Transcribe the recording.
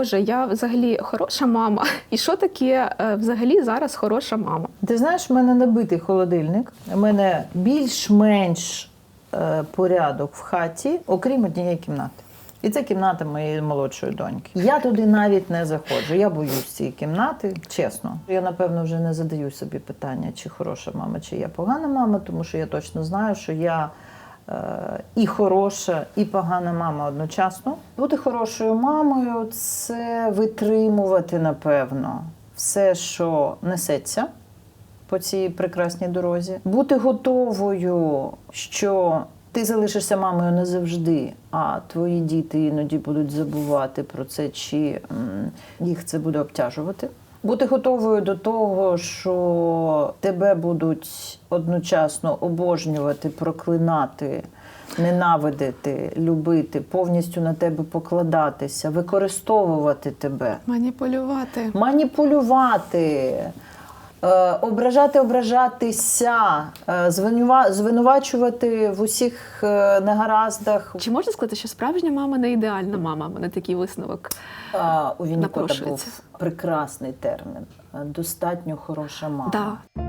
Боже, я взагалі хороша мама. І що таке е, взагалі зараз хороша мама? Ти знаєш, в мене набитий холодильник. У мене більш-менш е, порядок в хаті, окрім однієї кімнати. І це кімната моєї молодшої доньки. Я туди навіть не заходжу. Я боюсь цієї кімнати, чесно. Я напевно вже не задаю собі питання, чи хороша мама, чи я погана мама, тому що я точно знаю, що я і хороша, і погана мама одночасно. Бути хорошою мамою це витримувати, напевно, все, що несеться по цій прекрасній дорозі. Бути готовою, що ти залишишся мамою не завжди, а твої діти іноді будуть забувати про це, чи їх це буде обтяжувати. Бути готовою до того, що тебе будуть одночасно обожнювати, проклинати, ненавидити, любити, повністю на тебе покладатися, використовувати тебе Маніпулювати. маніпулювати, ображати, ображатися, е, звинува- звинувачувати в усіх е, негараздах. Чи можна сказати, що справжня мама не ідеальна мама? Мене такий висновок. А, у Віннікота був прекрасний термін. е, Достатньо хороша мама. Да.